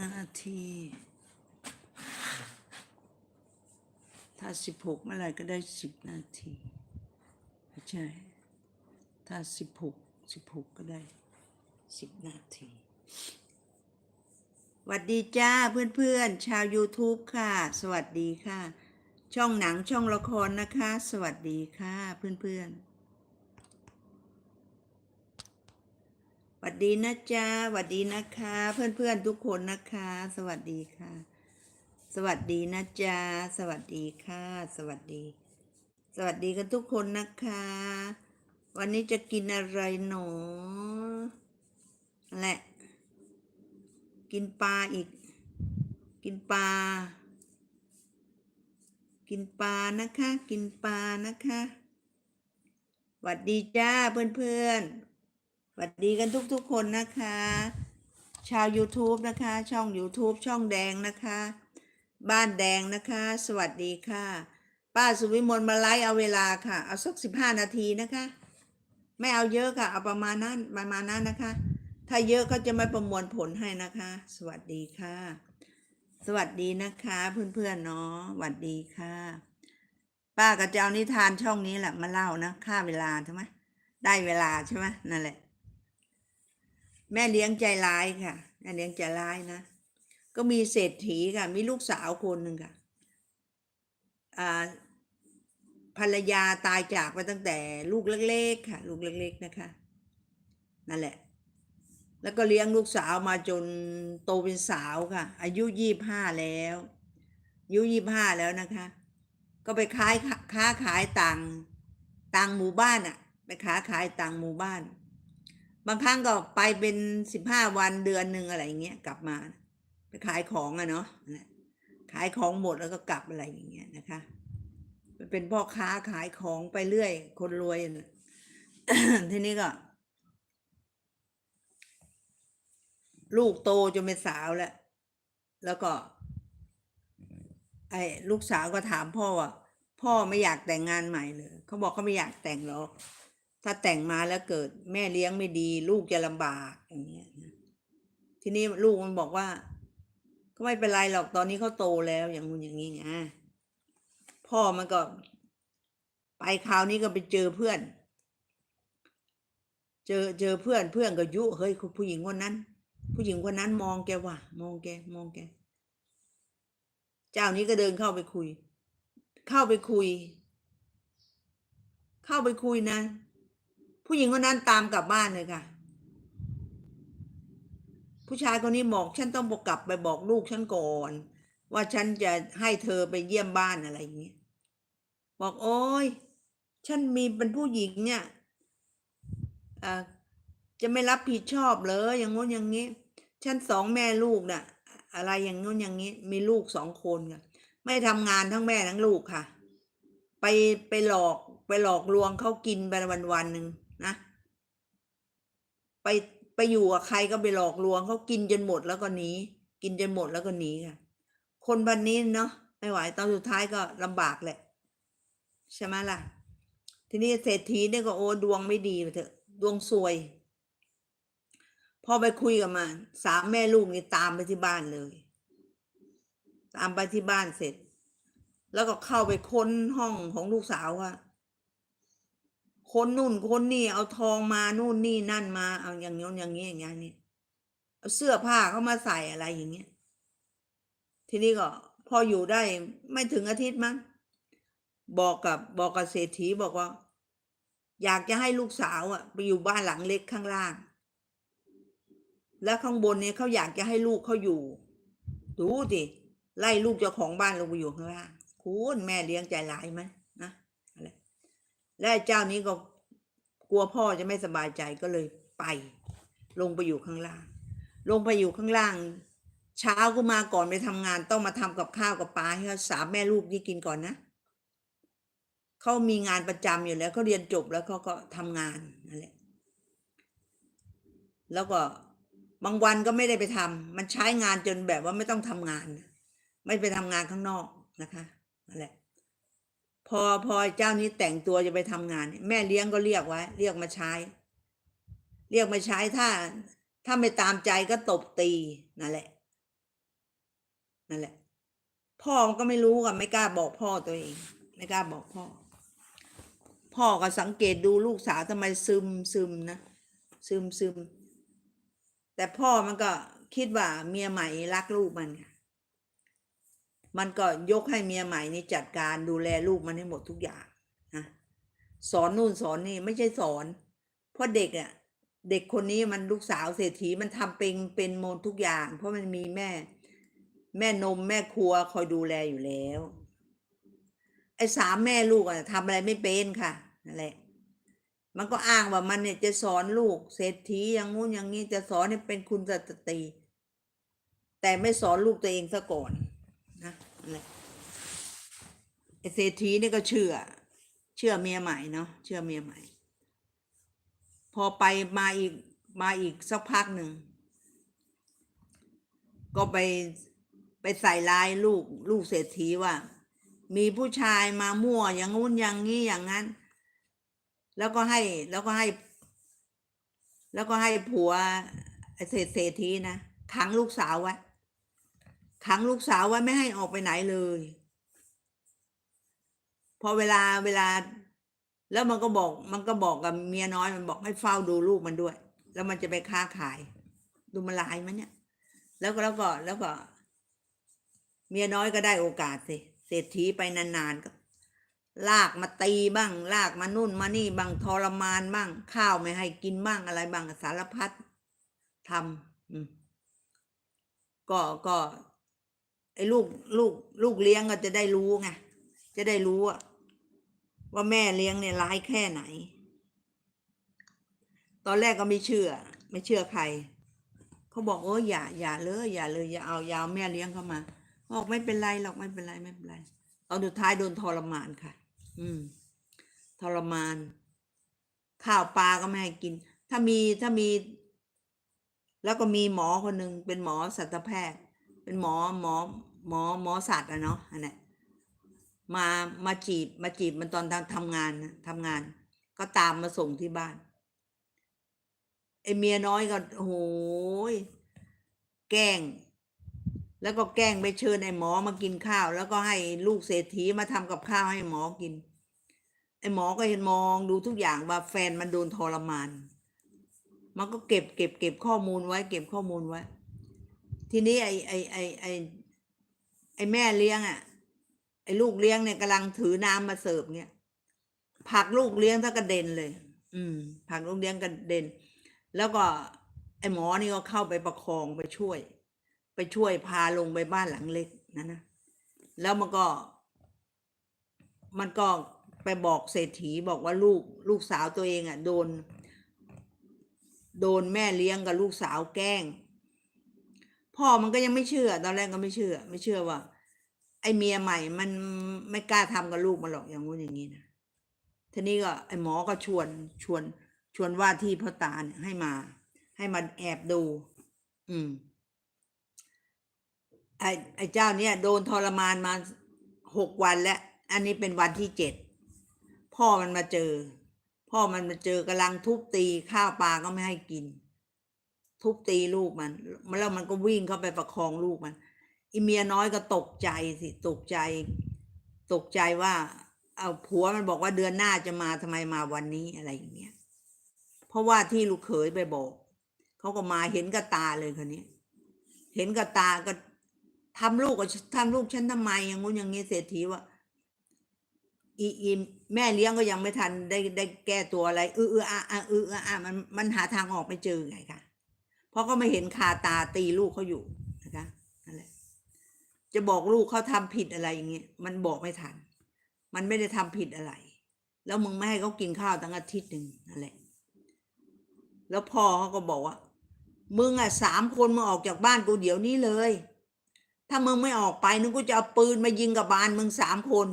นาทีถ้าสิบหกเมื่อไรก็ได้สิบนาทีใช่ ถ้าสิบหกสิบหกก็ได้สิบนาทีสวัสดีจ้าเพื่อนๆ ชาว YouTube ค่ะ สวัสดีค่ะ ช่องหนังช่องละครนะคะ สวัสดีค่ะเพื่อนๆ สวัสดีนะจ๊ะสวัสดีนะคะ เพื่อนๆทุกคนนะคะ สวัสดีค่ะ สวัสดีนะจ๊ะสวัสดีค่ะ สวัสดี สวัสดีกันทุกคนนะคะ วันนี้จะกินอะไรหนอแหละ กินปลาอีก กินปลา กินปลานะคะ กินปลานะคะสวัสดีจ้าเพื่อนๆ วัสดีกันทุกๆคนนะคะ ชาว YouTube นะคะ ช่อง YouTube ช่องแดงนะคะ บ้านแดงนะคะ สวัสดีค่ะ ป้าสุวิมลมาไลฟ์เอาเวลาค่ะ เอาสักสิบห้านาทีนะคะ ไม่เอาเยอะค่ะ เอาประมาณนั้นประมาณนั้นนะคะ ถ้าเยอะเขาจะไม่ประมวลผลให้นะคะ สวัสดีค่ะ สวัสดีนะคะเพื่อนๆเนาะสวัสดีค่ะ ป้ากับเจ้านิทานช่องนี้แหละมาเล่านะค่าเวลาใช่ไหมได้เวลาใช่ไหมนั่นแหละ แม่เลี้ยงใจร้ายค่ะแม่เลี้ยงใจร้ายนะ ก็มีเศรษฐีค่ะ มีลูกสาวคนหนึ่งค่ะภรรยาตายจากไปตั้งแต่ลูกเล็กๆค่ะ ลูกเล็กๆนะคะ นั่นแหละ แล้วก็เลี้ยงลูกสาวมาจนโตเป็นสาวค่ะ อายุยี่บห้าแล้วอายุยี่บห้าแล้วนะคะ ก็ไปขายค้าขายต่างต่างหมู่บ้านอะไปค้าขายต่างหมู่บ้าน บางครั้งก็ไปเป็นสิบห้าวันเดือนหนึ่งอะไรอย่างเงี้ยกลับมา ไปขายของอะเนาะขายของหมดแล้วก็กลับอะไรอย่างเงี้ยนะคะเป็นพ่อค้าขายของไปเรื่อย คนรวยนะทีนี้ก็ ลูกโตจนเป็นสาวแล้ว แล้วก็ ไอ้ลูกสาวก็ถามพ่อว่าพ่อไม่อยากแต่งงานใหม่เลยเขาบอกเขาไม่อยากแต่งหรอก ถ้าแต่งมาแล้วเกิดแม่เลี้ยงไม่ดี ลูกจะลำบากอย่างเงี้ยทีนี้ลูกมันบอกว่า ก็ไม่เป็นไรหรอกตอนนี้เขาโตแล้วอย่างงู้นอย่างนี้ไงพ่อมันก็ ไปคราวนี้ก็ไปเจอเพื่อน เจอเจอเพื่อนเพื่อนก็ยุเฮ้ยผู้หญิงคนนั้น ผู้หญิงคนนั้นมองแกว่ะ มองแกมองแก เจ้านี้ก็เดินเข้าไปคุย เข้าไปคุย เข้าไปคุยนะ ผู้หญิงคนนั้นตามกลับบ้านเลยค่ะ ผู้ชายคนนี้บอกฉันต้องบอกกลับไปบอกลูกฉันก่อน ว่าฉันจะให้เธอไปเยี่ยมบ้านอะไรอย่างเงี้ยบอกโอ้ยฉันมีเป็นผู้หญิงเนี่ยจะไม่รับผิดชอบเลยอย่างงู้นอย่างนี้ ฉันสองแม่ลูกน่ะ อะไรอย่างงู้นอย่างนี้ มีลูกสองคนค่ะไม่ทำงานทั้งแม่ทั้งลูกค่ะ ไปไปหลอกไปหลอกลวงเขากินไปวันวันหนึ่ง นะไปไปอยู่กับใครก็ไปหลอกลวงเขากินจนหมดแล้วก็หนีกินจนหมดแล้วก็หนีค่ะ คนพันนี้เนาะไม่ไหวตอนสุดท้ายก็ลำบากแหละใช่ไหมล่ะ ทีนี้เศรษฐีเนี่ยก็โอ้ดวงไม่ดีไปเถอะ ดวงซวย พอไปคุยกับมันสามแม่ลูกนี่ตามไปที่บ้านเลย ตามไปที่บ้านเสร็จ แล้วก็เข้าไปค้นห้องของลูกสาวค่ะ คนนู่นคนนี่เอาทองมานู่นนี่นั่นมา เอาอย่างนี้อย่างนี้อย่างนี้นี่เอาเสื้อผ้าเขามาใส่อะไรอย่างเงี้ย ทีนี้ก็ พออยู่ได้ไม่ถึงอาทิตย์มั้งบอกกับบอกกับเศรษฐีบอกว่า อยากจะให้ลูกสาวอะ ไปอยู่บ้านหลังเล็กข้างล่าง แล้วข้างบนเนี่ยเขาอยากจะให้ลูกเขาอยู่ดูสิไล่ลูกเจ้าของบ้านลงไปอยู่ข้างล่างคุณแม่เลี้ยงใจร้ายไหม และเจ้านี้ก็กลัวพ่อจะไม่สบายใจก็เลยไป ลงไปอยู่ข้างล่าง ลงไปอยู่ข้างล่าง เช้าก็มาก่อนไปทำงานต้องมาทำกับข้าวกับปลาให้เขาสามแม่ลูกนี่กินก่อนนะเขามีงานประจำอยู่แล้วเขาเรียนจบแล้วเขาก็ทำงานนั่นแหละแล้วก็บางวันก็ไม่ได้ไปทำมันใช้งานจนแบบว่าไม่ต้องทำงาน ไม่ไปทำงานข้างนอกนะคะนั่นแหละ พอพอเจ้านี้แต่งตัวจะไปทำงาน แม่เลี้ยงก็เรียกไว้ เรียกมาใช้ เรียกมาใช้ถ้า ถ้าไม่ตามใจก็ตบตีนั่นแหละนั่นแหละ พ่อก็ไม่รู้กับไม่กล้าบอกพ่อตัวเอง ไม่กล้าบอกพ่อ พ่อก็สังเกตดูลูกสาวทำไมซึมซึมนะซึมซึมแต่พ่อมันก็คิดว่าเมียใหม่รักลูกมันไง มันก็ยกให้เมียใหม่นี่จัดการดูแลลูกมันให้หมดทุกอย่างนะสอนนู่นสอนนี่ไม่ใช่สอน เพราะเด็กอะ่ะเด็กคนนี้มันลูกสาวเศรษฐีมันทำเป็นเป็นโมนทุกอย่าง เพราะมันมีแม่ แม่นมแม่ครัวคอยดูแลอยู่แล้วไอ้สามแม่ลูกอะทำอะไรไม่เป็นค่ะนั่นแหละมันก็อ้างว่ามันเนี่ยจะสอนลูกเศรษฐีอย่างงู้นอย่างนี้จะสอนให้เป็นคุณสตรีแต่ไม่สอนลูกตัวเองซะก่อน เศรษฐีนี่ก็เชื่อ เชื่อเมียใหม่เนาะเชื่อเมียใหม่ พอไปมาอีกมาอีกสักพักหนึ่ง ก็ไปไปใส่ร้ายลูกลูกเศรษฐีว่า มีผู้ชายมามั่วอย่างงู้นอย่างนี้อย่างนั้น แล้วก็ให้แล้วก็ให้ แล้วก็ให้ผัวไอเศรษเศรษฐีนะขังลูกสาวไว้ ขังลูกสาวไว้ไม่ให้ออกไปไหนเลย พอเวลาเวลา แล้วมันก็บอกมันก็บอกกับเมียน้อยมันบอกให้เฝ้าดูลูกมันด้วย แล้วมันจะไปค้าขาย ดูมันลายมันเนี่ย แล้วก็แล้วก็แล้วก็ เมียน้อยก็ได้โอกาสสิเศรษฐีไปนานๆก็ลากมาตีบ้าง ลากมานู่นมานี่บ้างทรมานบ้าง ข้าวไม่ให้กินบ้างอะไรบ้างสารพัดทำก็ก็ ไอ้ลูกลูกลูกเลี้ยงก็จะได้รู้ไงจะได้รู้ว่าแม่เลี้ยงเนี่ยร้ายแค่ไหน ตอนแรกก็ไม่เชื่อ ไม่เชื่อใครเขาบอกเอออย่าอย่าเลยอย่าเลยอย่าเอายาเอาแม่เลี้ยงเข้ามาบอกไม่เป็นไรหรอกไม่เป็นไรไม่เป็นไรตอนสุดท้ายโดนทรมานค่ะ อืม ทรมาน ข้าวปลาก็ไม่ให้กิน ถ้ามีถ้ามี แล้วก็มีหมอคนหนึ่งเป็นหมอสัตวแพทย์ เป็นหมอหมอ หมอหมอสัตว์อะเนาะอันนี้มามาจีบมาจีบมันตอนทำทำงานทำงาน ก็ตามมาส่งที่บ้านไอเมียน้อยก็โหยแกล้ง แล้วก็แกล้งไปเชิญไอ้หมอมากินข้าว แล้วก็ให้ลูกเศรษฐีมาทำกับข้าวให้หมอกิน ไอ้หมอก็เห็นมองดูทุกอย่างว่าแฟนมันโดนทรมาน มันก็เก็บเก็บเก็บข้อมูลไว้ เก็บข้อมูลไว้ ทีนี้ไอ้ไอ้ไอ้ไอ้ ไอ้แม่เลี้ยงอะ ไอ้ลูกเลี้ยงเนี่ยกำลังถือน้ำมาเสิร์ฟเนี่ยผักลูกเลี้ยงถ้ากระเด็นเลย อืม ผักลูกเลี้ยงกระเด็น แล้วก็ไอ้หมอนี่ก็เข้าไปประคองไปช่วย ไปช่วยพาลงไปบ้านหลังเล็กนะนะแล้วมันก็ มันก็ไปบอกเศรษฐีบอกว่าลูกลูกสาวตัวเองอะ โดน โดนแม่เลี้ยงกับลูกสาวแกล้ง พ่อมันก็ยังไม่เชื่อ ตอนแรกก็ไม่เชื่อ ไม่เชื่อว่า ไอเมียใหม่มันไม่กล้าทำกับลูกมันหรอกอย่างงู้นอย่างนี้นะทีนี้ก็ไอหมอก็ชวนชวน ชวนว่าที่พ่อตาเนี่ยให้มา ให้มาแอบดู อืมไอ้ไอ้เจ้าเนี่ย โดนทรมานมาหกวันแล้ว อันนี้เป็นวันที่เจ็ดพ่อมันมาเจอ พ่อมันมาเจอกำลังทุบตีข้าวปลาก็ไม่ให้กิน ทุบตีลูกมันแล้วมันก็วิ่งเข้าไปประคองลูกมันอีเมียน้อยก็ตกใจสิตกใจ ตกใจว่า เอาผัวมันบอกว่าเดือนหน้าจะมาทำไมมาวันนี้อะไรอย่างเงี้ยเพราะว่าที่ลูกเขยไปบอกเขาก็มาเห็นกับตาเลยคนนี้เห็นกับตาก็ทำลูกกับทำลูกฉันทำไมอย่างงู้นอย่างงี้เศรษฐีว่าอีอีแม่เลี้ยงก็ยังไม่ทันได้ได้แก้ตัวอะไรเออเอออะเออเอออะมันมันหาทางออกไม่เจอไงคะ ราะก็ไม่เห็นคาตาตีลูกเขาอยู่นะคะนั่นแหละจะบอกลูกเขาทำผิดอะไรอย่างเงี้ยมันบอกไม่ทัน มันไม่ได้ทำผิดอะไร แล้วมึงไม่ให้เขากินข้าวตั้งอาทิตย์หนึ่งนั่นแหละ แล้วพ่อเขาก็บอกว่า มึงอะสามคนมึงออกจากบ้านกูเดี๋ยวนี้เลย ถ้ามึงไม่ออกไปนึกกูจะเอาปืนมายิงกับบ้านมึงสามคน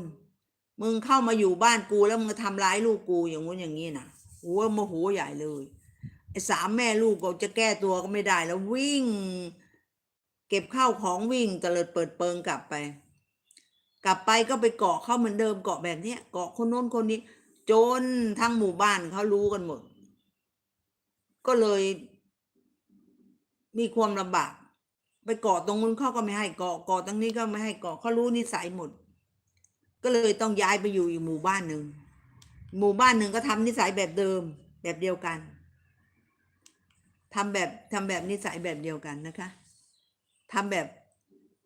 มึงเข้ามาอยู่บ้านกูแล้วมึงทำร้ายลูกกูอย่างงู้นอย่างนี้นะโอ้โมโหใหญ่เลย สามแม่ลูกก็จะแก้ตัวก็ไม่ได้แล้ววิ่ง เก็บข้าวของวิ่งเลิดเปิดเปิงกลับไป กลับไปก็ไปเกาะเขาเหมือนเดิมเกาะแบบเนี้ยเกาะคนโน้นคนนี้ จนทั้งหมู่บ้านเขารู้กันหมด ก็เลยมีความลำบาก ไปเกาะตรงนู้นเขาก็ไม่ให้เกาะเกาะตรงนี้ก็ไม่ให้เกาะเขารู้นิสัยหมด ก็เลยต้องย้ายไปอยู่อีกหมู่บ้านหนึ่งหมู่บ้านหนึ่งก็ทำนิสัยแบบเดิมแบบเดียวกัน ทำแบบทำแบบนิสัยแบบเดียวกันนะคะทำแบบ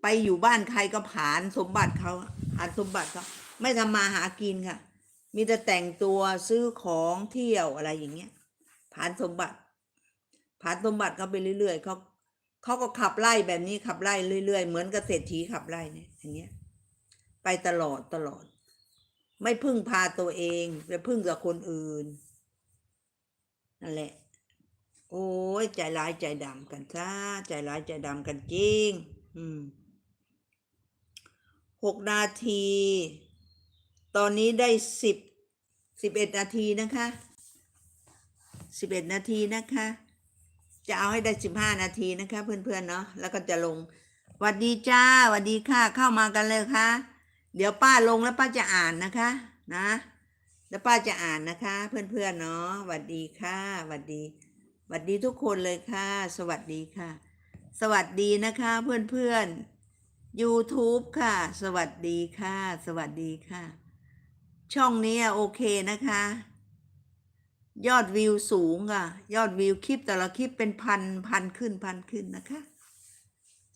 ไปอยู่บ้านใครก็ผลานสมบัติเขาผลานสมบัติเขาไม่ทำมาหากินค่ะ มีแต่แต่งตัวซื้อของเที่ยวอะไรอย่างเงี้ยผลานสมบัติผลานสมบัติเขาไปเรื่อยๆเขาเขาก็ขับไล่แบบนี้ขับไล่เรื่อยๆ เหมือนเกษตรถีขับไล่เนี่ยอย่างเงี้ย ไปตลอดตลอด ไม่พึ่งพาตัวเองไปพึ่งกับคนอื่นนั่นแหละ โอ้ยใจร้ายใจดำกันซะใจร้ายใจดำกันจริง อืมหกนาที ตอนนี้ได้สิบสิบเอ็ดนาทีนะคะสิบเอ็ดนาทีนะคะ จะเอาให้ได้สิบห้านาทีนะคะ เพื่อนๆเนาะแล้วก็จะลงหวัดดีจ้าหวัดดีค่ะ เข้ามากันเลยค่ะ เดี๋ยวป้าลงแล้วป้าจะอ่านนะคะ นะ แล้วป้าจะอ่านนะคะ เพื่อนๆเนาะหวัดดีค่ะหวัดดี วัดดีทุกคนเลยค่ะ สวัสดีค่ะ สวัสดีนะคะเพื่อนๆ YouTube ค่ะ สวัสดีค่ะ สวัสดีค่ะ ช่องนี้โอเคนะคะ ยอดวิวสูงอะ ยอดวิวคลิปแต่ละคลิปเป็นพันพันขึ้นพันขึ้นนะคะ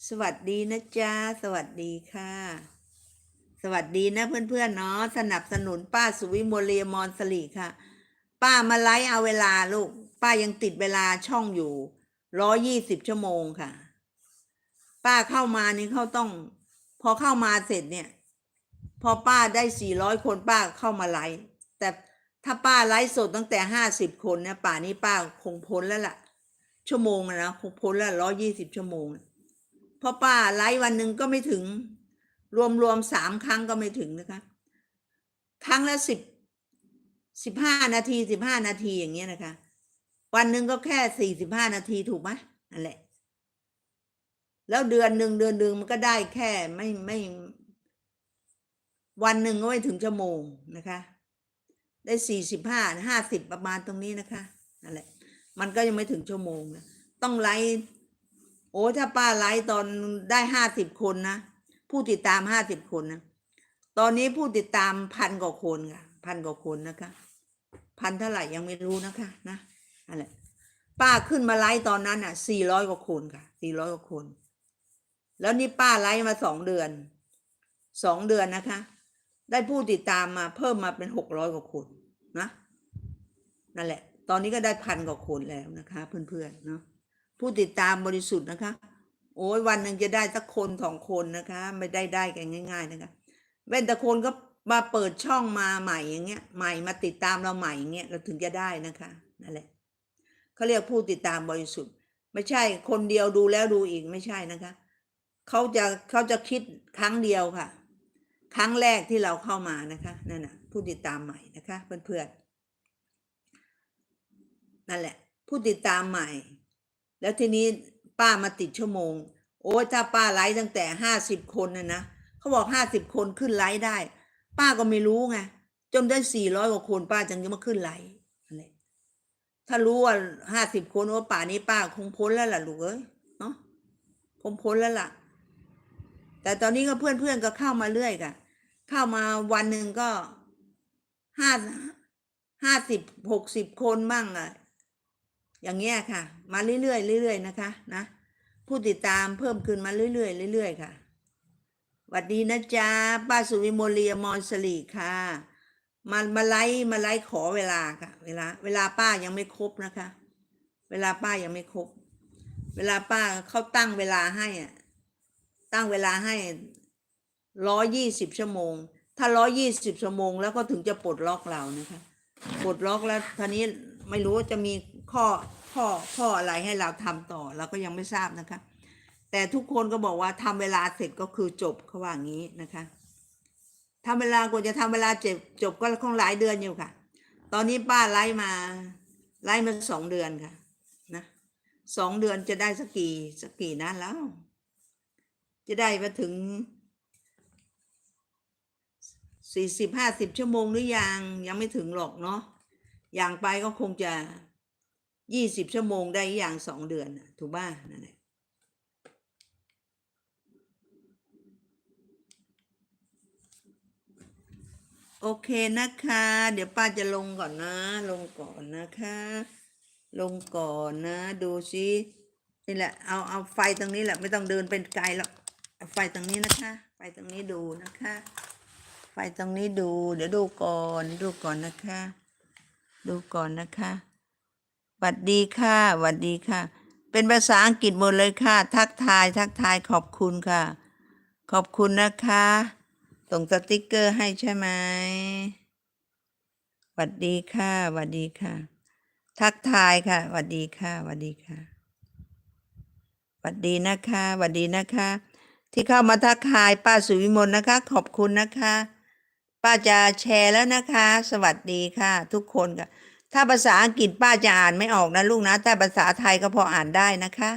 สวัสดีนะจ๊ะ สวัสดีค่ะ สวัสดีนะเพื่อนๆเนาะสนับสนุนป้าสุวิมลเรียมอนสลีค่ะ ป้ามาไลฟ์เอาเวลาลูก ป้ายังติดเวลาช่องอยู่ร้อยี่สิบชั่วโมงค่ะ ป้าเข้ามานี่เขาต้อง พอเข้ามาเสร็จเนี่ย พอป้าได้สี่ร้อยคนป้าเข้ามาไลฟ์แต่ถ้าป้าไลฟ์สดตั้งแต่ห้าสิบคนเนี่ยป่านี้ป้าคงพ้นแล้วล่ะ ชั่วโมงนะคงพ้นแล้วร้อยี่สิบชั่วโมงเพราะป้าไลฟ์วันหนึ่งก็ไม่ถึง รวมรวมสามครั้งก็ไม่ถึงนะคะ ครั้งละสิบ สิบห้านาทีสิบห้านาทีอย่างเงี้ยนะคะ วันหนึ่งก็แค่สี่สิบห้านาทีถูกไหมนั่นแหละ แล้วเดือนหนึ่งเดือนหนึ่งมันก็ได้แค่ไม่ไม่ วันหนึ่งก็ไม่ถึงชั่วโมงนะคะ ได้สี่สิบห้าห้าสิบประมาณตรงนี้นะคะนั่นแหละ มันก็ยังไม่ถึงชั่วโมงนะต้องไลฟ์โอ้ถ้าป้าไลฟ์ตอนได้ห้าสิบคนนะผู้ติดตามห้าสิบคนนะตอนนี้ผู้ติดตามพันกว่าคนค่ะ พันกว่าคนนะคะ พันเท่าไหร่ยังไม่รู้นะคะ นะนั่นแหละป้าขึ้นมาไลฟ์ตอนนั้นอะสี่ร้อยกว่าคนค่ะสี่ร้อยกว่าคน แล้วนี่ป้าไลฟ์มาสองเดือนสองเดือนนะคะ ได้ผู้ติดตามมาเพิ่มมาเป็นหกร้อยกว่าคนนะนั่นแหละ ตอนนี้ก็ได้พันกว่าคนแล้วนะคะ เพื่อนๆเนาะผู้ติดตามบริสุทธิ์นะคะ โอ้ยวันหนึ่งจะได้สักคนสองคนนะคะ ไม่ได้ได้กันง่าย ๆ นะคะเว้นแต่คนก็ มาเปิดช่องมาใหม่อย่างเงี้ย ใหม่มาติดตามเราใหม่อย่างเงี้ยเราถึงจะได้นะคะนั่นแหละเขาเรียกผู้ติดตามบริสุทธิ์ ไม่ใช่คนเดียวดูแล้วดูอีกไม่ใช่นะคะเขาจะเขาจะคิดครั้งเดียวค่ะ ครั้งแรกที่เราเข้ามานะคะนั่นน่ะผู้ติดตามใหม่นะคะเพื่อนๆนั่นแหละ ผู้ติดตามใหม่ แล้วทีนี้ป้ามาติดชั่วโมง โอ้ถ้าป้าไลฟ์ตั้งแต่ห้าสิบคนนะนะเขาบอกห้าสิบคนขึ้นไลฟ์ได้ ป้าก็ไม่รู้ไงจนได้สี่ร้อยกว่าคนป้าจึงจะมาขึ้นไลฟ์นั่นแหลถ้ารู้ว่าห้าสิบคนว่าป่านี้ป้าคงพ้นแล้วล่ะลูกเอ้ยเนาะคงพ้นแล้วล่ะ แต่ตอนนี้ก็เพื่อนๆก็เข้ามาเรื่อยกันเข้ามาวันหนึ่งก็ห้าห้าสิบหกสิบคนบ้างอะอย่างเงี้ยค่ะ มาเรื่อยๆเรื่อยๆนะคะ นะผู้ติดตามเพิ่มขึ้นมาเรื่อยๆเรื่อยๆค่ะ วัสดีนะจ๊ะป้าสุวิมลเรียมอนสลีค่ะ มามาไลมาไลขอเวลาค่ะ เวลา เวลาป้ายังไม่ครบนะคะ เวลาป้ายังไม่ครบ เวลาป้าเขาตั้งเวลาให้อะตั้งเวลาให้ร้อยี่สิบชั่วโมง ถ้าร้อยี่สิบชั่วโมง แล้วก็ถึงจะปลดล็อกเรานะคะปลดล็อกแล้วทีนี้ไม่รู้จะมีข้อข้อข้ออะไรให้เราทำต่อ เราก็ยังไม่ทราบนะคะ แต่ทุกคนก็บอกว่าทำเวลาเสร็จก็คือจบเขาว่างี้นะคะทำเวลากว่าจะทำเวลาเจ็บจบก็คงหลายเดือนอยู่ค่ะ ตอนนี้ป้าไล่มาไล่มาสองเดือนค่ะนะสองเดือนจะได้สักกี่สักกี่นัดแล้ว จะได้มาถึงสี่สิบห้าสิบชั่วโมงหรือยังยังไม่ถึงหรอกเนาะอย่างไปก็คงจะยี่สิบชั่วโมงได้อย่างสองเดือนถูกบ้านั่นแหละ โอเคนะคะ เดี๋ยวป้าจะลงก่อนนะ ลงก่อนนะคะ ลงก่อนนะ ดูซินี่แหละ เอาเอาไฟตรงนี้แหละ ไม่ต้องเดินเป็นไกลหรอกไฟตรงนี้นะคะ ไฟตรงนี้ดูนะคะ ไฟตรงนี้ดู เดี๋ยวดูก่อนดูก่อนนะคะ ดูก่อนนะคะหวัดดีค่ะหวัดดีค่ะ เป็นภาษาอังกฤษหมดเลยค่ะ ทักทาย ทักทายขอบคุณค่ะ ขอบคุณนะคะ ส่งสติกเกอร์ให้ใช่ไหมหวัดดีค่ะหวัดดีค่ะ ทักทายค่ะหวัดดีค่ะหวัดดีค่ะหวัดดีนะคะหวัดดีนะคะ ที่เข้ามาทักทายป้าสุวิมลนะคะ ขอบคุณนะคะ ป้าจะแชร์แล้วนะคะ สวัสดีค่ะ ทุกคนค่ะ ถ้าภาษาอังกฤษป้าจะอ่านไม่ออกนะลูกนะ แต่ภาษาไทยก็พออ่านได้นะคะ